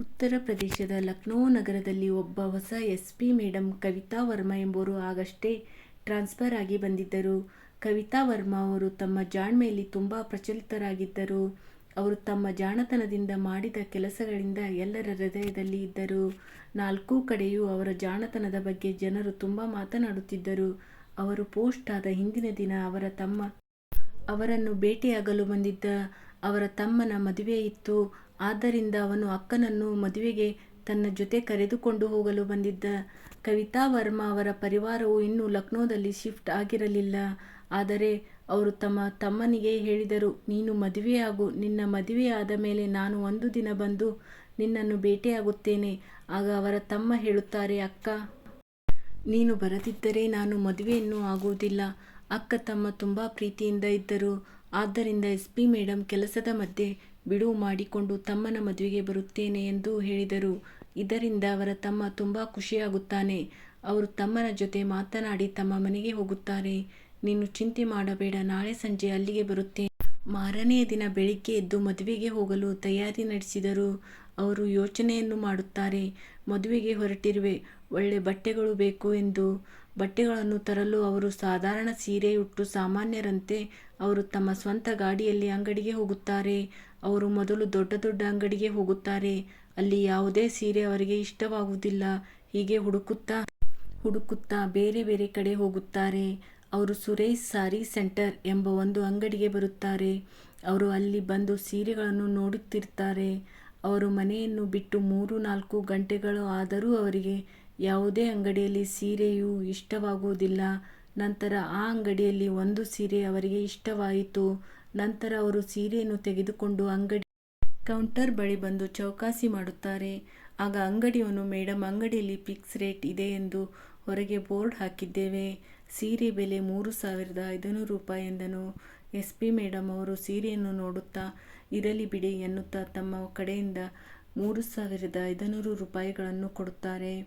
ಉತ್ತರ ಪ್ರದೇಶದ ಲಕ್ನೋ ನಗರದಲ್ಲಿ ಒಬ್ಬ ಹೊಸ S P madam Kavita Verma ಎಂಬುವರು ಆಗಷ್ಟೇ ಟ್ರಾನ್ಸ್ಫರ್ ಆಗಿ ಬಂದಿದ್ದರು. ಕವಿತಾ ವರ್ಮಾ ಅವರು ತಮ್ಮ ಜಾಣ್ಮೆಯಲ್ಲಿ ತುಂಬ ಪ್ರಚಲಿತರಾಗಿದ್ದರು. ಅವರು ತಮ್ಮ ಜಾಣತನದಿಂದ ಮಾಡಿದ ಕೆಲಸಗಳಿಂದ ಎಲ್ಲರ ಹೃದಯದಲ್ಲಿ ಇದ್ದರು. ನಾಲ್ಕೂ ಕಡೆಯೂ ಅವರ ಜಾಣತನದ ಬಗ್ಗೆ ಜನರು ತುಂಬ ಮಾತನಾಡುತ್ತಿದ್ದರು. ಅವರು ಪೋಸ್ಟ್ ಆದ ಹಿಂದಿನ ದಿನ ಅವರ ತಮ್ಮ ಅವರನ್ನು ಭೇಟಿಯಾಗಲು ಬಂದಿದ್ದ. ಅವರ ತಮ್ಮನ ಮದುವೆಯಿತ್ತು. ಆದ್ದರಿಂದ ಅವನು ಅಕ್ಕನನ್ನು ಮದುವೆಗೆ ತನ್ನ ಜೊತೆ ಕರೆದುಕೊಂಡು ಹೋಗಲು ಬಂದಿದ್ದ. ಕವಿತಾ ವರ್ಮಾ ಅವರ ಪರಿವಾರವು ಇನ್ನೂ ಲಕ್ನೋದಲ್ಲಿ ಶಿಫ್ಟ್ ಆಗಿರಲಿಲ್ಲ. ಆದರೆ ಅವರು ತಮ್ಮ ತಮ್ಮನಿಗೆ ಹೇಳಿದರು, ನೀನು ಮದುವೆಯಾಗು. ನಿನ್ನ ಮದುವೆಯಾದ ಮೇಲೆ ನಾನು ಒಂದು ದಿನ ಬಂದು ನಿನ್ನನ್ನು ಭೇಟಿಯಾಗುತ್ತೇನೆ. ಆಗ ಅವರ ತಮ್ಮ ಹೇಳುತ್ತಾರೆ, ಅಕ್ಕ ನೀನು ಬರದಿದ್ದರೆ ನಾನು ಮದುವೆಯನ್ನು ಆಗುವುದಿಲ್ಲ. ಅಕ್ಕ ತಮ್ಮ ತುಂಬ ಪ್ರೀತಿಯಿಂದ ಇದ್ದರು. ಆದ್ದರಿಂದ ಎಸ್ ಪಿ ಮೇಡಂ ಕೆಲಸದ ಮಧ್ಯೆ ಬಿಡುವು ಮಾಡಿಕೊಂಡು ತಮ್ಮನ ಮದುವೆಗೆ ಬರುತ್ತೇನೆ ಎಂದು ಹೇಳಿದರು. ಇದರಿಂದ ಅವರ ತಮ್ಮ ತುಂಬ ಖುಷಿಯಾಗುತ್ತಾನೆ. ಅವರು ತಮ್ಮನ ಜೊತೆ ಮಾತನಾಡಿ ತಮ್ಮ ಮನೆಗೆ ಹೋಗುತ್ತಾರೆ. ನೀನು ಚಿಂತೆ ಮಾಡಬೇಡ, ನಾಳೆ ಸಂಜೆ ಅಲ್ಲಿಗೆ ಬರುತ್ತೇನೆ. ಮಾರನೆಯ ದಿನ ಬೆಳಿಗ್ಗೆ ಎದ್ದು ಮದುವೆಗೆ ಹೋಗಲು ತಯಾರಿ ನಡೆಸಿದರು. ಅವರು ಯೋಚನೆಯನ್ನು ಮಾಡುತ್ತಾರೆ. ಮದುವೆಗೆ ಹೊರಟಿರುವೆ. ಒಳ್ಳೆ ಬಟ್ಟೆಗಳು ಬೇಕು ಎಂದು. ಬಟ್ಟೆಗಳನ್ನು ತರಲು ಅವರು ಸಾಧಾರಣ ಸೀರೆಯುಟ್ಟು ಸಾಮಾನ್ಯರಂತೆ ಅವರು ತಮ್ಮ ಸ್ವಂತ ಗಾಡಿಯಲ್ಲಿ ಅಂಗಡಿಗೆ ಹೋಗುತ್ತಾರೆ. ಅವರು ಮೊದಲು ದೊಡ್ಡ ದೊಡ್ಡ ಅಂಗಡಿಗೆ ಹೋಗುತ್ತಾರೆ. ಅಲ್ಲಿ ಯಾವುದೇ ಸೀರೆ ಅವರಿಗೆ ಇಷ್ಟವಾಗುವುದಿಲ್ಲ. ಹೀಗೆ ಹುಡುಕುತ್ತಾ ಹುಡುಕುತ್ತಾ ಬೇರೆ ಬೇರೆ ಕಡೆ ಹೋಗುತ್ತಾರೆ. ಅವರು ಸುರೇಶ್ ಸಾರಿ ಸೆಂಟರ್ ಎಂಬ ಒಂದು ಅಂಗಡಿಗೆ ಬರುತ್ತಾರೆ. ಅವರು ಅಲ್ಲಿ ಬಂದು ಸೀರೆಗಳನ್ನು ನೋಡುತ್ತಿರುತ್ತಾರೆ. ಅವರು ಮನೆಯನ್ನು ಬಿಟ್ಟು ಮೂರು ನಾಲ್ಕು ಗಂಟೆಗಳು ಆದರೂ ಅವರಿಗೆ ಯಾವುದೇ ಅಂಗಡಿಯಲ್ಲಿ ಸೀರೆಯು ಇಷ್ಟವಾಗುವುದಿಲ್ಲ. ನಂತರ ಆ ಅಂಗಡಿಯಲ್ಲಿ ಒಂದು ಸೀರೆ ಅವರಿಗೆ ಇಷ್ಟವಾಯಿತು. ನಂತರ ಅವರು ಸೀರೆಯನ್ನು ತೆಗೆದುಕೊಂಡು ಅಂಗಡಿ ಕೌಂಟರ್ ಬಳಿ ಬಂದು ಚೌಕಾಸಿ ಮಾಡುತ್ತಾರೆ. ಆಗ ಅಂಗಡಿಯವನು ಮೇಡಮ್ ಅಂಗಡಿಯಲ್ಲಿ ಫಿಕ್ಸ್ ರೇಟ್ ಇದೆ ಎಂದು ಹೊರಗೆ ಬೋರ್ಡ್ ಹಾಕಿದ್ದೇವೆ. ಸೀರೆ ಬೆಲೆ ಮೂರು ಸಾವಿರದ ಐದುನೂರು ರೂಪಾಯಿ ಎಂದನು. ಎಸ್ ಪಿ ಮೇಡಮ್ ಅವರು ಸೀರೆಯನ್ನು ನೋಡುತ್ತಾ, ಇರಲಿ ಬಿಡಿ ಎನ್ನುತ್ತಾ ತಮ್ಮ ಕಡೆಯಿಂದ ಮೂರು ಸಾವಿರದ ಐದುನೂರು ರೂಪಾಯಿಗಳನ್ನು ಕೊಡುತ್ತಾರೆ.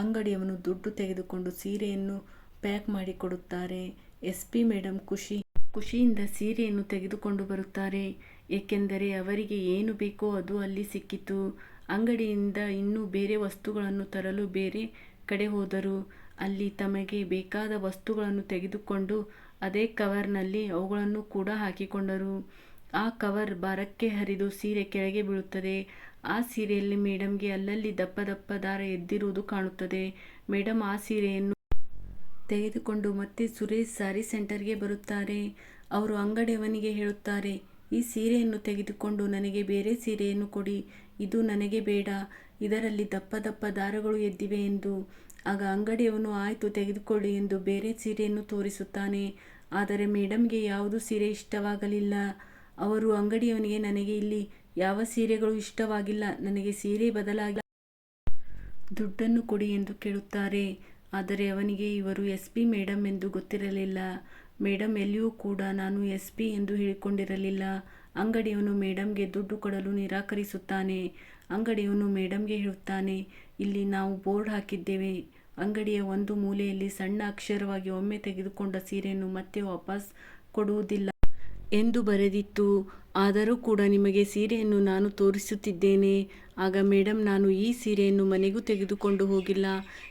ಅಂಗಡಿಯವನು ದುಡ್ಡು ತೆಗೆದುಕೊಂಡು ಸೀರೆಯನ್ನು ಪ್ಯಾಕ್ ಮಾಡಿ ಕೊಡುತ್ತಾರೆ. ಎಸ್ ಪಿ ಮೇಡಮ್ ಖುಷಿ, ಖುಷಿಯಿಂದ ಸೀರೆಯನ್ನು ತೆಗೆದುಕೊಂಡು ಬರುತ್ತಾರೆ. ಏಕೆಂದರೆ ಅವರಿಗೆ ಏನು ಬೇಕೋ ಅದು ಅಲ್ಲಿ ಸಿಕ್ಕಿತು. ಅಂಗಡಿಯಿಂದ ಇನ್ನೂ ಬೇರೆ ವಸ್ತುಗಳನ್ನು ತರಲು ಬೇರೆ ಕಡೆ ಹೋದರು. ಅಲ್ಲಿ ತಮಗೆ ಬೇಕಾದ ವಸ್ತುಗಳನ್ನು ತೆಗೆದುಕೊಂಡು ಅದೇ ಕವರ್ನಲ್ಲಿ ಅವುಗಳನ್ನು ಕೂಡ ಹಾಕಿಕೊಂಡರು. ಆ ಕವರ್ ಭಾರಕ್ಕೆ ಹರಿದು ಸೀರೆ ಕೆಳಗೆ ಬೀಳುತ್ತದೆ. ಆ ಸೀರೆಯಲ್ಲಿ ಮೇಡಮ್ಗೆ ಅಲ್ಲಲ್ಲಿ ದಪ್ಪ ದಪ್ಪ ದಾರ ಎದ್ದಿರುವುದು ಕಾಣುತ್ತದೆ. ಮೇಡಮ್ ಆ ಸೀರೆಯನ್ನು ತೆಗೆದುಕೊಂಡು ಮತ್ತೆ ಸುರೇಶ್ ಸಾರಿ ಸೆಂಟರ್ಗೆ ಬರುತ್ತಾರೆ. ಅವರು ಅಂಗಡಿಯವನಿಗೆ ಹೇಳುತ್ತಾರೆ, ಈ ಸೀರೆಯನ್ನು ತೆಗೆದುಕೊಂಡು ನನಗೆ ಬೇರೆ ಸೀರೆಯನ್ನು ಕೊಡಿ. ಇದು ನನಗೆ ಬೇಡ. ಇದರಲ್ಲಿ ದಪ್ಪ ದಪ್ಪ ದಾರಗಳು ಎದ್ದಿವೆ ಎಂದು. ಆಗ ಅಂಗಡಿಯವನು ಆಯಿತು ತೆಗೆದುಕೊಳ್ಳಿ ಎಂದು ಬೇರೆ ಸೀರೆಯನ್ನು ತೋರಿಸುತ್ತಾನೆ. ಆದರೆ ಮೇಡಮ್ಗೆ ಯಾವುದು ಸೀರೆ ಇಷ್ಟವಾಗಲಿಲ್ಲ. ಅವರು ಅಂಗಡಿಯವನಿಗೆ ನನಗೆ ಇಲ್ಲಿ ಯಾವ ಸೀರೆಗಳು ಇಷ್ಟವಾಗಿಲ್ಲ. ನನಗೆ ಸೀರೆ ಬದಲಾಗಿ ದುಡ್ಡನ್ನು ಕೊಡಿ ಎಂದು ಕೇಳುತ್ತಾರೆ. ಆದರೆ ಅವನಿಗೆ ಇವರು ಎಸ್ ಪಿ ಮೇಡಂ ಎಂದು ಗೊತ್ತಿರಲಿಲ್ಲ. ಮೇಡಂ ಎಲ್ಲಿಯೂ ಕೂಡ ನಾನು ಎಸ್ ಪಿ ಎಂದು ಹೇಳಿಕೊಂಡಿರಲಿಲ್ಲ. ಅಂಗಡಿಯವನು ಮೇಡಂಗೆ ದುಡ್ಡು ಕೊಡಲು ನಿರಾಕರಿಸುತ್ತಾನೆ. ಅಂಗಡಿಯವನು ಮೇಡಂಗೆ ಹೇಳುತ್ತಾನೆ, ಇಲ್ಲಿ ನಾವು ಬೋರ್ಡ್ ಹಾಕಿದ್ದೇವೆ. ಅಂಗಡಿಯ ಒಂದು ಮೂಲೆಯಲ್ಲಿ ಸಣ್ಣ ಅಕ್ಷರವಾಗಿ ಒಮ್ಮೆ ತೆಗೆದುಕೊಂಡ ಸೀರೆಯನ್ನು ಮತ್ತೆ ವಾಪಸ್ ಕೊಡುವುದಿಲ್ಲ ಎಂದು ಬರೆದಿತ್ತು. ಆದರೂ ಕೂಡ ನಿಮಗೆ ಸೀರೆಯನ್ನು ನಾನು ತೋರಿಸುತ್ತಿದ್ದೇನೆ. ಆಗ ಮೇಡಮ್ ನಾನು ಈ ಸೀರೆಯನ್ನು ಮನೆಗೂ ತೆಗೆದುಕೊಂಡು ಹೋಗಿಲ್ಲ.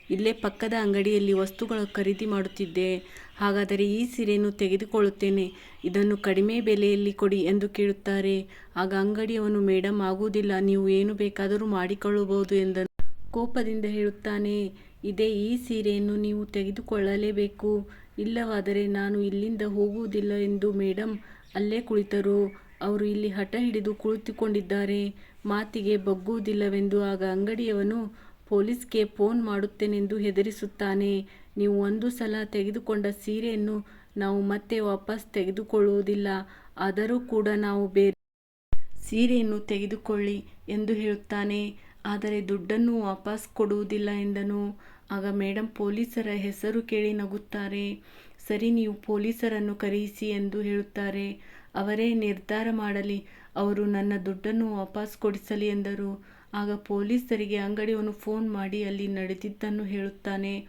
ಇಲ್ಲೇ ಪಕ್ಕದ ಅಂಗಡಿಯಲ್ಲಿ ವಸ್ತುಗಳ ಖರೀದಿ ಮಾಡುತ್ತಿದ್ದೆ. ಹಾಗಾದರೆ ಈ ಸೀರೆಯನ್ನು ತೆಗೆದುಕೊಳ್ಳುತ್ತೇನೆ. ಇದನ್ನು ಕಡಿಮೆ ಬೆಲೆಯಲ್ಲಿ ಕೊಡಿ ಎಂದು ಕೇಳುತ್ತಾರೆ. ಆಗ ಅಂಗಡಿಯವನು ಮೇಡಮ್ ಆಗುವುದಿಲ್ಲ ನೀವು ಏನು ಬೇಕಾದರೂ ಮಾಡಿಕೊಳ್ಳಬಹುದು ಎಂದನು. ಕೋಪದಿಂದ ಹೇಳುತ್ತಾನೆ, ಇದೇ ಈ ಸೀರೆಯನ್ನು ನೀವು ತೆಗೆದುಕೊಳ್ಳಲೇಬೇಕು. ಇಲ್ಲವಾದರೆ ನಾನು ಇಲ್ಲಿಂದ ಹೋಗುವುದಿಲ್ಲ ಎಂದು ಮೇಡಂ ಅಲ್ಲೇ ಕುಳಿತರು. ಅವರು ಇಲ್ಲಿ ಹಠ ಹಿಡಿದು ಕುಳಿತುಕೊಂಡಿದ್ದಾರೆ. ಮಾತಿಗೆ ಬಗ್ಗುವುದಿಲ್ಲವೆಂದು. ಆಗ ಅಂಗಡಿಯವನು, ಪೊಲೀಸ್ಗೆ ಫೋನ್ ಮಾಡುತ್ತೇನೆಂದು ಹೆದರಿಸುತ್ತಾನೆ. ನೀವು ಒಂದು ಸಲ ತೆಗೆದುಕೊಂಡ ಸೀರೆಯನ್ನು ನಾವು ಮತ್ತೆ ವಾಪಸ್ ತೆಗೆದುಕೊಳ್ಳುವುದಿಲ್ಲ. ಆದರೂ ಕೂಡ ನಾವು ಬೇರೆ ಸೀರೆಯನ್ನು ತೆಗೆದುಕೊಳ್ಳಿ ಎಂದು ಹೇಳುತ್ತಾನೆ. ಆದರೆ ದುಡ್ಡನ್ನು ವಾಪಸ್ ಕೊಡುವುದಿಲ್ಲ ಎಂದನು. ಆಗ ಮೇಡಂ ಪೊಲೀಸರ ಹೆಸರು ಕೇಳಿ ನಗುತ್ತಾರೆ. ಸರಿ ನೀವು ಪೊಲೀಸರನ್ನು ಕರೆಯಿಸಿ ಎಂದು ಹೇಳುತ್ತಾರೆ. ಅವರೇ, ನಿರ್ಧಾರ ಮಾಡಲಿ. ಅವರು ನನ್ನ ದುಡ್ಡನ್ನು ವಾಪಸ್ ಕೊಡಿಸಲಿ ಎಂದರು. ಆಗ ಪೊಲೀಸರಿಗೆ ಅಂಗಡಿಯವನು ಫೋನ್ ಮಾಡಿ ಅಲ್ಲಿ ನಡೆದಿದ್ದನ್ನು ಹೇಳುತ್ತಾನೆ.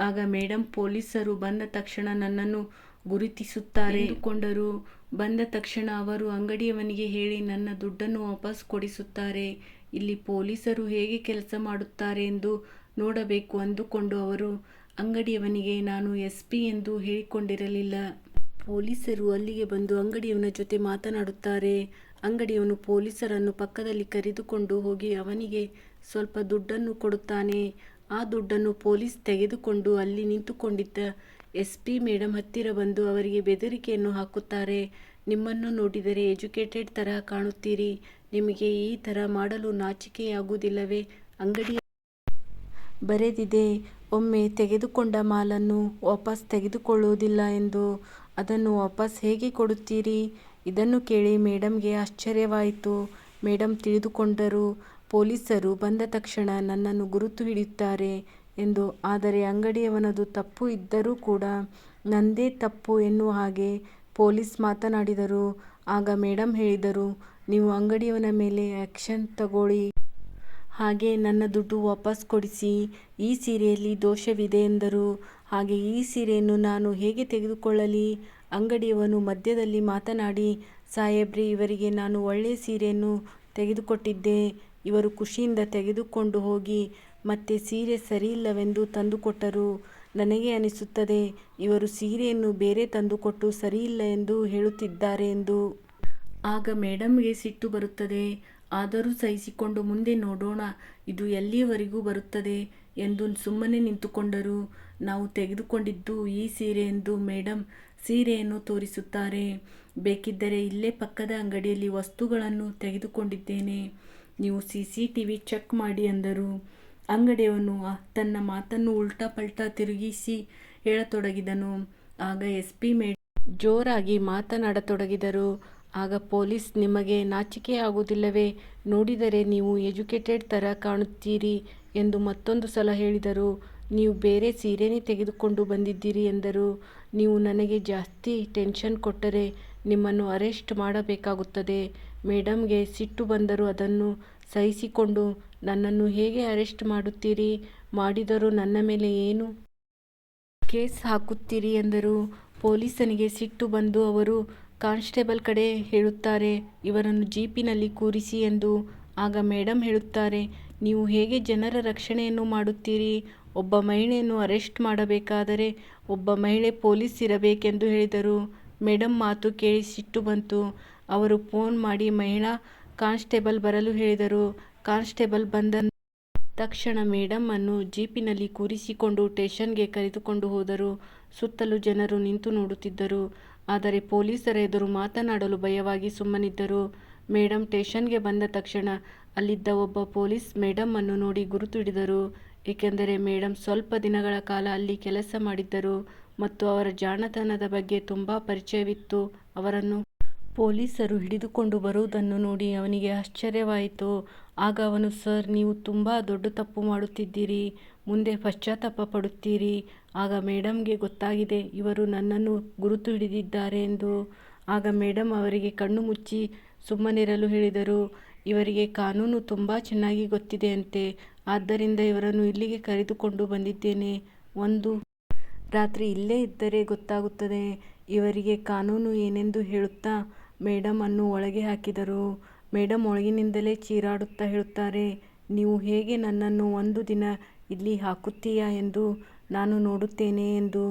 ಆಗ ಮೇಡಮ್ ಪೊಲೀಸರು ಬಂದ ತಕ್ಷಣ ನನ್ನನ್ನು ಗುರುತಿಸುತ್ತಾರೆ ಕೊಂಡರು ಬಂದ ತಕ್ಷಣ ಅವರು ಅಂಗಡಿಯವನಿಗೆ ಹೇಳಿ, ನನ್ನ ದುಡ್ಡನ್ನು ವಾಪಸ್ ಕೊಡಿಸುತ್ತಾರೆ. ಇಲ್ಲಿ ಪೊಲೀಸರು ಹೇಗೆ ಕೆಲಸ ಮಾಡುತ್ತಾರೆ ಎಂದು ನೋಡಬೇಕು ಅಂದುಕೊಂಡು ಅವರು ಅಂಗಡಿಯವನಿಗೆ ನಾನು ಎಸ್ ಪಿ ಎಂದು ಹೇಳಿಕೊಂಡಿರಲಿಲ್ಲ. ಪೊಲೀಸರು ಅಲ್ಲಿಗೆ ಬಂದು ಅಂಗಡಿಯವನ ಜೊತೆ ಮಾತನಾಡುತ್ತಾರೆ. ಅಂಗಡಿಯವನು ಪೊಲೀಸರನ್ನು ಪಕ್ಕದಲ್ಲಿ ಕರೆದುಕೊಂಡು ಹೋಗಿ ಅವನಿಗೆ ಸ್ವಲ್ಪ ದುಡ್ಡನ್ನು ಕೊಡುತ್ತಾನೆ. ಆ ದುಡ್ಡನ್ನು ಪೊಲೀಸ್ ತೆಗೆದುಕೊಂಡು ಅಲ್ಲಿ ನಿಂತುಕೊಂಡಿದ್ದ ಎಸ್ ಪಿ ಮೇಡಮ್ ಹತ್ತಿರ ಬಂದು ಅವರಿಗೆ ಬೆದರಿಕೆಯನ್ನು ಹಾಕುತ್ತಾರೆ. ನಿಮ್ಮನ್ನು ನೋಡಿದರೆ ಎಜುಕೇಟೆಡ್ ತರಹ ಕಾಣುತ್ತೀರಿ. ನಿಮಗೆ ಈ ಥರ ಮಾಡಲು ನಾಚಿಕೆಯಾಗುವುದಿಲ್ಲವೇ ಅಂಗಡಿಯವನು ಬರೆದಿದೆ ಒಮ್ಮೆ ತೆಗೆದುಕೊಂಡ ಮಾಲನ್ನು ವಾಪಸ್ ತೆಗೆದುಕೊಳ್ಳುವುದಿಲ್ಲ ಎಂದು. ಅದನ್ನು ವಾಪಸ್ ಹೇಗೆ ಕೊಡುತ್ತೀರಿ? ಇದನ್ನು ಕೇಳಿ ಮೇಡಮ್ಗೆ ಆಶ್ಚರ್ಯವಾಯಿತು. ಮೇಡಮ್ ತಿಳಿದುಕೊಂಡರು, ಪೊಲೀಸರು ಬಂದ ತಕ್ಷಣ ನನ್ನನ್ನು ಗುರುತು ಹಿಡಿಯುತ್ತಾರೆ ಎಂದು. ಆದರೆ ಅಂಗಡಿಯವನದು ತಪ್ಪು ಇದ್ದರೂ ಕೂಡ ನಂದೇ ತಪ್ಪು ಎನ್ನುವ ಹಾಗೆ ಪೊಲೀಸ್ ಮಾತನಾಡಿದರು. ಆಗ ಮೇಡಮ್ ಹೇಳಿದರು, ನೀವು ಅಂಗಡಿಯವನ ಮೇಲೆ ಆ್ಯಕ್ಷನ್ ತಗೊಳ್ಳಿ. ಹಾಗೆ ನನ್ನ ದುಡ್ಡು ವಾಪಸ್ ಕೊಡಿಸಿ. ಈ ಸೀರೆಯಲ್ಲಿ ದೋಷವಿದೆ ಎಂದರು. ಹಾಗೆ ಈ ಸೀರೆಯನ್ನು ನಾನು ಹೇಗೆ ತೆಗೆದುಕೊಳ್ಳಲಿ? ಅಂಗಡಿಯವನು ಮಧ್ಯದಲ್ಲಿ ಮಾತನಾಡಿ, ಸಾಹೇಬ್ರಿ, ಇವರಿಗೆ ನಾನು ಒಳ್ಳೆಯ ಸೀರೆಯನ್ನು ತೆಗೆದುಕೊಟ್ಟಿದ್ದೆ. ಇವರು ಖುಷಿಯಿಂದ ತೆಗೆದುಕೊಂಡು ಹೋಗಿ, ಮತ್ತೆ ಸೀರೆ ಸರಿಯಿಲ್ಲವೆಂದು ತಂದುಕೊಟ್ಟರು. ನನಗೆ ಅನಿಸುತ್ತದೆ, ಇವರು ಸೀರೆಯನ್ನು ಬೇರೆ ತಂದುಕೊಟ್ಟು ಸರಿಯಿಲ್ಲ ಎಂದು ಹೇಳುತ್ತಿದ್ದಾರೆ ಎಂದು. ಆಗ ಮೇಡಮ್ಗೆ ಸಿಟ್ಟು ಬರುತ್ತದೆ. ಆದರೂ ಸಹಿಸಿಕೊಂಡು ಮುಂದೆ ನೋಡೋಣ, ಇದು ಎಲ್ಲಿಯವರೆಗೂ ಬರುತ್ತದೆ ಎಂದು ಸುಮ್ಮನೆ ನಿಂತುಕೊಂಡರು. ನಾವು ತೆಗೆದುಕೊಂಡಿದ್ದು ಈ ಸೀರೆ ಎಂದು ಮೇಡಂ ಸೀರೆಯನ್ನು ತೋರಿಸುತ್ತಾರೆ. ಬೇಕಿದ್ದರೆ ಇಲ್ಲೇ ಪಕ್ಕದ ಅಂಗಡಿಯಲ್ಲಿ ವಸ್ತುಗಳನ್ನು ತೆಗೆದುಕೊಂಡಿದ್ದೇನೆ. ನೀವು C C T V check ಮಾಡಿ ಅಂದರು. ಅಂಗಡಿಯವನು ತನ್ನ ಮಾತನ್ನು ಉಲ್ಟಾ ಪಲ್ಟಾ ತಿರುಗಿಸಿ ಹೇಳತೊಡಗಿದನು. ಆಗ ಎಸ್ ಪಿ ಮೇಡಂ ಜೋರಾಗಿ ಮಾತನಾಡತೊಡಗಿದರು. ಆಗ ಪೊಲೀಸ್ ನಿಮಗೆ ನಾಚಿಕೆ ಆಗುವುದಿಲ್ಲವೇ ನೋಡಿದರೆ ನೀವು ಎಜುಕೇಟೆಡ್ ಥರ ಕಾಣುತ್ತೀರಿ ಎಂದು ಮತ್ತೊಂದು ಸಲ ಹೇಳಿದರು. ನೀವು ಬೇರೆ ಸೀರೆನೇ ತೆಗೆದುಕೊಂಡು ಬಂದಿದ್ದೀರಿ ಎಂದರು. ನೀವು ನನಗೆ ಜಾಸ್ತಿ ಟೆನ್ಷನ್ ಕೊಟ್ಟರೆ ನಿಮ್ಮನ್ನು ಅರೆಸ್ಟ್ ಮಾಡಬೇಕಾಗುತ್ತದೆ. ಮೇಡಮ್ಗೆ ಸಿಟ್ಟು ಬಂದರೂ ಅದನ್ನು ಸಹಿಸಿಕೊಂಡು ನನ್ನನ್ನು ಹೇಗೆ ಅರೆಸ್ಟ್ ಮಾಡುತ್ತೀರಿ? ಮಾಡಿದರೂ ನನ್ನ ಮೇಲೆ ಏನು ಕೇಸ್ ಹಾಕುತ್ತೀರಿ ಎಂದರು. ಪೊಲೀಸನಿಗೆ ಸಿಟ್ಟು ಬಂದು ಅವರು ಕಾನ್ಸ್ಟೇಬಲ್ ಕಡೆ ಹೇಳುತ್ತಾರೆ, ಇವರನ್ನು ಜೀಪಿನಲ್ಲಿ ಕೂರಿಸಿ ಎಂದು. ಆಗ ಮೇಡಂ ಹೇಳುತ್ತಾರೆ, ನೀವು ಹೇಗೆ ಜನರ ರಕ್ಷಣೆಯನ್ನು ಮಾಡುತ್ತೀರಿ? ಒಬ್ಬ ಮಹಿಳೆಯನ್ನು ಅರೆಸ್ಟ್ ಮಾಡಬೇಕಾದರೆ ಒಬ್ಬ ಮಹಿಳೆ ಪೊಲೀಸ್ ಇರಬೇಕೆಂದು ಹೇಳಿದರು. ಮೇಡಂ ಮಾತು ಕೇಳಿ ಸಿಟ್ಟು ಬಂತು. ಅವರು ಫೋನ್ ಮಾಡಿ, ಮಹಿಳಾ ಕಾನ್ಸ್ಟೇಬಲ್ ಬರಲು ಹೇಳಿದರು. ಕಾನ್ಸ್ಟೇಬಲ್ ಬಂದ ತಕ್ಷಣ ಮೇಡಂನ್ನು ಜೀಪಿನಲ್ಲಿ ಕೂರಿಸಿಕೊಂಡು ಸ್ಟೇಷನ್ಗೆ ಕರೆದುಕೊಂಡು ಹೋದರು. ಸುತ್ತಲೂ ಜನರು ನಿಂತು ನೋಡುತ್ತಿದ್ದರು. ಆದರೆ ಪೊಲೀಸರ ಎದುರು ಮಾತನಾಡಲು ಭಯವಾಗಿ ಸುಮ್ಮನಿದ್ದರು. ಮೇಡಂ ಸ್ಟೇಷನ್ಗೆ ಬಂದ ತಕ್ಷಣ ಅಲ್ಲಿದ್ದ ಒಬ್ಬ ಪೊಲೀಸ್ ಮೇಡಂನ್ನು ನೋಡಿ ಗುರುತು ಹಿಡಿದರು. ಏಕೆಂದರೆ ಮೇಡಂ ಸ್ವಲ್ಪ ದಿನಗಳ ಕಾಲ ಅಲ್ಲಿ ಕೆಲಸ ಮಾಡಿದ್ದರು ಮತ್ತು ಅವರ ಜಾಣತನದ ಬಗ್ಗೆ ತುಂಬ ಪರಿಚಯವಿತ್ತು. ಅವರನ್ನು ಪೊಲೀಸರು ಹಿಡಿದುಕೊಂಡು ಬರುವುದನ್ನು ನೋಡಿ ಅವನಿಗೆ ಆಶ್ಚರ್ಯವಾಯಿತು. ಆಗ ಅವನು, ಸರ್, ನೀವು ತುಂಬ ದೊಡ್ಡ ತಪ್ಪು ಮಾಡುತ್ತಿದ್ದೀರಿ. ಮುಂದೆ ಪಶ್ಚಾತ್ತಾಪ ಪಡುತ್ತೀರಿ. ಆಗ ಮೇಡಮ್ಗೆ ಗೊತ್ತಾಗಿದೆ, ಇವರು ನನ್ನನ್ನು ಗುರುತು ಹಿಡಿದಿದ್ದಾರೆ ಎಂದು. ಆಗ ಮೇಡಮ್ ಅವರಿಗೆ ಕಣ್ಣು ಮುಚ್ಚಿ ಸುಮ್ಮನಿರಲು ಹೇಳಿದರು. ಇವರಿಗೆ ಕಾನೂನು ತುಂಬ ಚೆನ್ನಾಗಿ ಗೊತ್ತಿದೆಯಂತೆ. ಆದ್ದರಿಂದ ಇವರನ್ನು ಇಲ್ಲಿಗೆ ಕರೆದುಕೊಂಡು ಬಂದಿದ್ದೇನೆ. ಒಂದು ರಾತ್ರಿ ಇಲ್ಲೇ ಇದ್ದರೆ ಗೊತ್ತಾಗುತ್ತದೆ ಇವರಿಗೆ ಕಾನೂನು ಏನೆಂದು ಹೇಳುತ್ತಾ ಮೇಡಂನ್ನು ಒಳಗೆ ಹಾಕಿದರು. ಮೇಡಂ ಒಳಗಿನಿಂದಲೇ ಚೀರಾಡುತ್ತಾ ಹೇಳುತ್ತಾರೆ, ನೀವು ಹೇಗೆ ನನ್ನನ್ನು ಒಂದು ದಿನ ಇಲ್ಲಿ ಹಾಕುತ್ತೀಯಾ ಎಂದು ನಾನು ನೋಡುತ್ತೇನೆ ಎಂದು.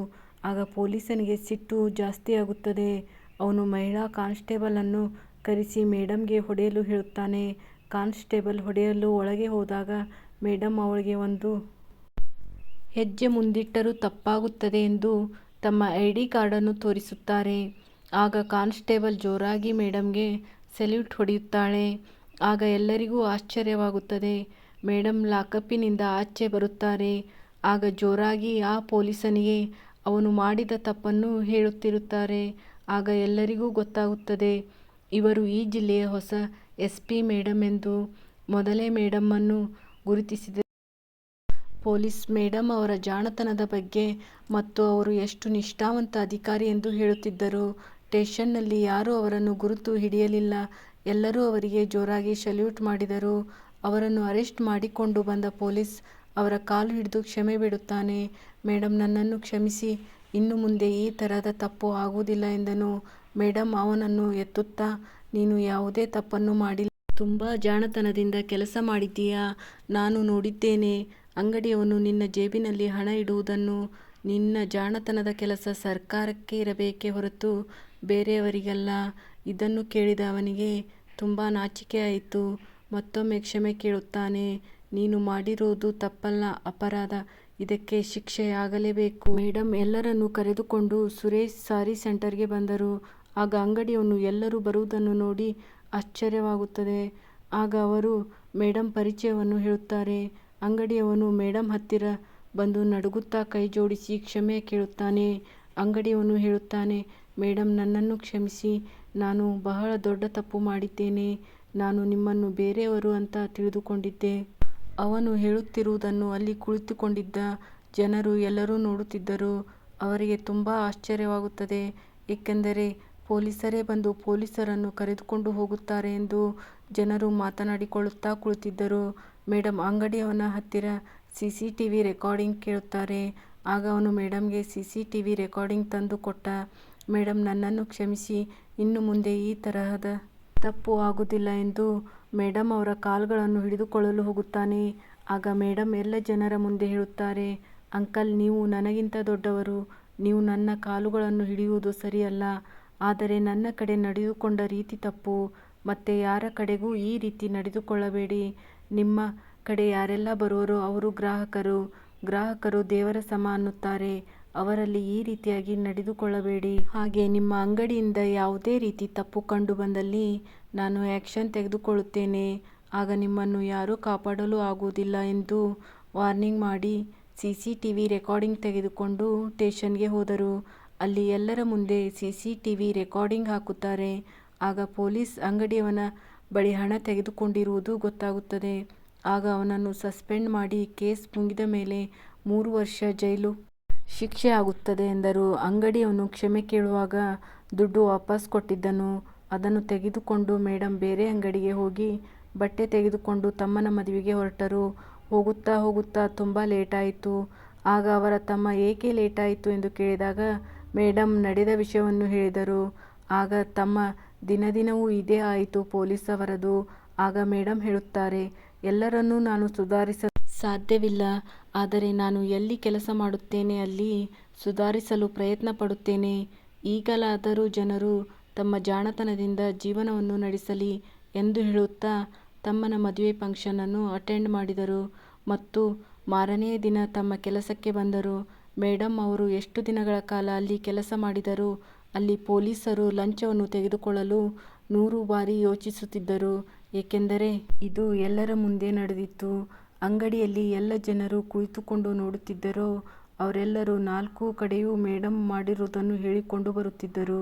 ಆಗ ಪೊಲೀಸನಿಗೆ ಸಿಟ್ಟು ಜಾಸ್ತಿಯಾಗುತ್ತದೆ. ಅವನು ಮಹಿಳಾ ಕಾನ್ಸ್ಟೇಬಲನ್ನು ಕರೆಸಿ ಮೇಡಮ್ಗೆ ಹೊಡೆಯಲು ಹೇಳುತ್ತಾನೆ. ಕಾನ್ಸ್ಟೇಬಲ್ ಹೊಡೆಯಲು ಒಳಗೆ ಹೋದಾಗ ಮೇಡಮ್ ಅವಳಿಗೆ ಒಂದು ಹೆಜ್ಜೆ ಮುಂದಿಟ್ಟರೂ ತಪ್ಪಾಗುತ್ತದೆ ಎಂದು ತಮ್ಮ ಐಡಿ ಕಾರ್ಡನ್ನು ತೋರಿಸುತ್ತಾರೆ. ಆಗ ಕಾನ್ಸ್ಟೇಬಲ್ ಜೋರಾಗಿ ಮೇಡಂಗೆ ಸೆಲ್ಯೂಟ್ ಹೊಡೆಯುತ್ತಾಳೆ. ಆಗ ಎಲ್ಲರಿಗೂ ಆಶ್ಚರ್ಯವಾಗುತ್ತದೆ. ಮೇಡಂ ಲಾಕಪ್ಪಿನಿಂದ ಆಚೆ ಬರುತ್ತಾರೆ. ಆಗ ಜೋರಾಗಿ ಆ ಪೊಲೀಸನಿಗೆ ಅವನು ಮಾಡಿದ ತಪ್ಪನ್ನು ಹೇಳುತ್ತಿರುತ್ತಾರೆ. ಆಗ ಎಲ್ಲರಿಗೂ ಗೊತ್ತಾಗುತ್ತದೆ ಇವರು ಈ ಜಿಲ್ಲೆಯ ಹೊಸ ಎಸ್ ಪಿ ಮೇಡಮ್ ಎಂದು. ಮೊದಲೇ ಮೇಡಮ್ಮನ್ನು ಗುರುತಿಸಿದ ಪೊಲೀಸ್ ಮೇಡಮ್ ಅವರ ಜಾಣತನದ ಬಗ್ಗೆ ಮತ್ತು ಅವರು ಎಷ್ಟು ನಿಷ್ಠಾವಂತ ಅಧಿಕಾರಿ ಎಂದು ಹೇಳುತ್ತಿದ್ದರು. ಸ್ಟೇಷನ್ನಲ್ಲಿ ಯಾರೂ ಅವರನ್ನು ಗುರುತು ಹಿಡಿಯಲಿಲ್ಲ. ಎಲ್ಲರೂ ಅವರಿಗೆ ಜೋರಾಗಿ ಸಲ್ಯೂಟ್ ಮಾಡಿದರು. ಅವರನ್ನು ಅರೆಸ್ಟ್ ಮಾಡಿಕೊಂಡು ಬಂದ ಪೊಲೀಸ್ ಅವರ ಕಾಲು ಹಿಡಿದು ಕ್ಷಮೆ ಬಿಡುತ್ತಾನೆ ಮೇಡಂ, ನನ್ನನ್ನು ಕ್ಷಮಿಸಿ ಇನ್ನು ಮುಂದೆ ಈ ಥರದ ತಪ್ಪು ಆಗುವುದಿಲ್ಲ ಎಂದನು. ಮೇಡಂ, ಅವನನ್ನು ಎತ್ತುತ್ತಾ, ನೀನು ಯಾವುದೇ ತಪ್ಪನ್ನು ಮಾಡಿಲ್ಲ. ತುಂಬ ಜಾಣತನದಿಂದ ಕೆಲಸ ಮಾಡಿದ್ದೀಯಾ ನಾನು ನೋಡಿದ್ದೇನೆ ಅಂಗಡಿಯವನು ನಿನ್ನ ಜೇಬಿನಲ್ಲಿ ಹಣ ಇಡುವುದನ್ನು ನಿನ್ನ ಜಾಣತನದ ಕೆಲಸ ಸರ್ಕಾರಕ್ಕೆ ಇರಬೇಕೇ ಹೊರತು ಬೇರೆಯವರಿಗಲ್ಲ ಇದನ್ನು ಕೇಳಿದ ಅವನಿಗೆ ತುಂಬ ನಾಚಿಕೆಯಾಯಿತು ಮತ್ತೊಮ್ಮೆ ಕ್ಷಮೆ ಕೇಳುತ್ತಾನೆ. ನೀನು ಮಾಡಿರೋದು ತಪ್ಪಲ್ಲ, ಅಪರಾಧ. ಇದಕ್ಕೆ ಶಿಕ್ಷೆಯಾಗಲೇಬೇಕು. ಮೇಡಮ್ ಎಲ್ಲರನ್ನು ಕರೆದುಕೊಂಡು ಸುರೇಶ್ ಸಾರಿ ಸೆಂಟರ್ಗೆ ಬಂದರು. ಆಗ ಅಂಗಡಿಯವನು ಎಲ್ಲರೂ ಬರುವುದನ್ನು ನೋಡಿ ಆಶ್ಚರ್ಯವಾಗುತ್ತದೆ. ಆಗ ಅವರು ಮೇಡಮ್ ಪರಿಚಯವನ್ನು ಹೇಳುತ್ತಾರೆ. ಅಂಗಡಿಯವನು ಮೇಡಮ್ ಹತ್ತಿರ ಬಂದು ನಡುಗುತ್ತಾ ಕೈ ಜೋಡಿಸಿ ಕ್ಷಮೆ ಕೇಳುತ್ತಾನೆ. ಅಂಗಡಿಯವನು ಹೇಳುತ್ತಾನೆ ಮೇಡಮ್ ನನ್ನನ್ನು ಕ್ಷಮಿಸಿ. ನಾನು ಬಹಳ ದೊಡ್ಡ ತಪ್ಪು ಮಾಡಿದ್ದೇನೆ. ನಾನು ನಿಮ್ಮನ್ನು ಬೇರೆಯವರು ಅಂತ ತಿಳಿದುಕೊಂಡಿದ್ದೆ. ಅವನು ಹೇಳುತ್ತಿರುವುದನ್ನು ಅಲ್ಲಿ ಕುಳಿತುಕೊಂಡಿದ್ದ ಜನರು ಎಲ್ಲರೂ ನೋಡುತ್ತಿದ್ದರು. ಅವರಿಗೆ ತುಂಬ ಆಶ್ಚರ್ಯವಾಗುತ್ತದೆ. ಏಕೆಂದರೆ ಪೊಲೀಸರೇ ಬಂದು ಪೊಲೀಸರನ್ನು ಕರೆದುಕೊಂಡು ಹೋಗುತ್ತಾರೆ ಎಂದು ಜನರು ಮಾತನಾಡಿಕೊಳ್ಳುತ್ತಾ ಕುಳಿತಿದ್ದರು. ಮೇಡಮ್ ಅಂಗಡಿಯವನ ಹತ್ತಿರ C C T V recording ಕೇಳುತ್ತಾರೆ. ಆಗ ಅವನು ಮೇಡಮ್ಗೆ C C T V recording ತಂದು ಕೊಟ್ಟ. ಮೇಡಮ್ ನನ್ನನ್ನು ಕ್ಷಮಿಸಿ. ಇನ್ನು ಮುಂದೆ ಈ ತರಹದ ತಪ್ಪು ಆಗುವುದಿಲ್ಲ ಎಂದು ಮೇಡಮ್ ಅವರ ಕಾಲುಗಳನ್ನು ಹಿಡಿದುಕೊಳ್ಳಲು ಹೋಗುತ್ತಾನೆ. ಆಗ ಮೇಡಮ್ ಎಲ್ಲ ಜನರ ಮುಂದೆ ಹೇಳುತ್ತಾರೆ, ಅಂಕಲ್, ನೀವು ನನಗಿಂತ ದೊಡ್ಡವರು. ನೀವು ನನ್ನ ಕಾಲುಗಳನ್ನು ಹಿಡಿಯುವುದು ಸರಿಯಲ್ಲ. ಆದರೆ ನನ್ನ ಕಡೆ ನಡೆದುಕೊಂಡ ರೀತಿ ತಪ್ಪು. ಮತ್ತೆ ಯಾರ ಕಡೆಗೂ ಈ ರೀತಿ ನಡೆದುಕೊಳ್ಳಬೇಡಿ. ನಿಮ್ಮ ಕಡೆ ಯಾರೆಲ್ಲ ಬರುವರೋ ಅವರು ಗ್ರಾಹಕರು. ಗ್ರಾಹಕರು ದೇವರ ಸಮ ಅನ್ನುತ್ತಾರೆ. ಅವರಲ್ಲಿ ಈ ರೀತಿಯಾಗಿ ನಡೆದುಕೊಳ್ಳಬೇಡಿ. ಹಾಗೆ ನಿಮ್ಮ ಅಂಗಡಿಯಿಂದ ಯಾವುದೇ ರೀತಿ ತಪ್ಪು ಕಂಡು ಬಂದಲ್ಲಿ ನಾನು ಆ್ಯಕ್ಷನ್ ತೆಗೆದುಕೊಳ್ಳುತ್ತೇನೆ. ಆಗ ನಿಮ್ಮನ್ನು ಯಾರೂ ಕಾಪಾಡಲು ಆಗುವುದಿಲ್ಲ ಎಂದು ವಾರ್ನಿಂಗ್ ಮಾಡಿ C C T V recording ತೆಗೆದುಕೊಂಡು ಸ್ಟೇಷನ್ಗೆ ಹೋದರು. ಅಲ್ಲಿ ಎಲ್ಲರ ಮುಂದೆ C C T V recording ಹಾಕುತ್ತಾರೆ. ಆಗ ಪೊಲೀಸ್ ಅಂಗಡಿಯವನ ಬಳಿ ಹಣ ತೆಗೆದುಕೊಂಡಿರುವುದು ಗೊತ್ತಾಗುತ್ತದೆ. ಆಗ ಅವನನ್ನು ಸಸ್ಪೆಂಡ್ ಮಾಡಿ ಕೇಸ್ ಮುಗಿದ ಮೇಲೆ ಮೂರು ವರ್ಷ ಜೈಲು ಶಿಕ್ಷೆ ಆಗುತ್ತದೆ ಎಂದರು. ಅಂಗಡಿಯವನು ಕ್ಷಮೆ ಕೇಳುವಾಗ ದುಡ್ಡು ವಾಪಸ್ ಕೊಟ್ಟಿದ್ದನು. ಅದನ್ನು ತೆಗೆದುಕೊಂಡು ಮೇಡಮ್ ಬೇರೆ ಅಂಗಡಿಗೆ ಹೋಗಿ ಬಟ್ಟೆ ತೆಗೆದುಕೊಂಡು ತಮ್ಮನ ಮದುವೆಗೆ ಹೊರಟರು. ಹೋಗುತ್ತಾ ಹೋಗುತ್ತಾ ತುಂಬ ಲೇಟಾಯಿತು. ಆಗ ಅವರ ತಮ್ಮ, ಏಕೆ ಲೇಟಾಯಿತು? ಎಂದು ಕೇಳಿದಾಗ ಮೇಡಮ್ ನಡೆದ ವಿಷಯವನ್ನು ಹೇಳಿದರು. ಆಗ ತಮ್ಮ, ದಿನ ದಿನವೂ ಇದೇ ಆಯಿತು ಪೊಲೀಸ್ ಅವರದು. ಆಗ ಮೇಡಮ್ ಹೇಳುತ್ತಾರೆ, ಎಲ್ಲರನ್ನೂ ನಾನು ಸುಧಾರಿಸಲು ಸಾಧ್ಯವಿಲ್ಲ. ಆದರೆ ನಾನು ಎಲ್ಲಿ ಕೆಲಸ ಮಾಡುತ್ತೇನೆ ಅಲ್ಲಿ ಸುಧಾರಿಸಲು ಪ್ರಯತ್ನ ಪಡುತ್ತೇನೆ. ಈಗಲಾದರೂ ಜನರು ತಮ್ಮ ಜಾಣತನದಿಂದ ಜೀವನವನ್ನು ನಡೆಸಲಿ ಎಂದು ಹೇಳುತ್ತಾ ತಮ್ಮನ ಮದುವೆ ಫಂಕ್ಷನನ್ನು ಅಟೆಂಡ್ ಮಾಡಿದರು. ಮತ್ತು ಮಾರನೇ ದಿನ ತಮ್ಮ ಕೆಲಸಕ್ಕೆ ಬಂದರು. ಮೇಡಮ್ ಅವರು ಎಷ್ಟು ದಿನಗಳ ಕಾಲ ಅಲ್ಲಿ ಕೆಲಸ ಮಾಡಿದರು? ಅಲ್ಲಿ ಪೊಲೀಸರು ಲಂಚವನ್ನು ತೆಗೆದುಕೊಳ್ಳಲು ನೂರು ಬಾರಿ ಯೋಚಿಸುತ್ತಿದ್ದರು. ಏಕೆಂದರೆ ಇದು ಎಲ್ಲರ ಮುಂದೆ ನಡೆದಿತ್ತು. ಅಂಗಡಿಯಲ್ಲಿ ಎಲ್ಲ ಜನರು ಕುಳಿತುಕೊಂಡು ನೋಡುತ್ತಿದ್ದರು. ಅವರೆಲ್ಲರೂ ನಾಲ್ಕು ಕಡೆಯೂ ಮೇಡಂ ಮಾಡಿರುವುದನ್ನು ಹೇಳಿಕೊಂಡು ಬರುತ್ತಿದ್ದರು.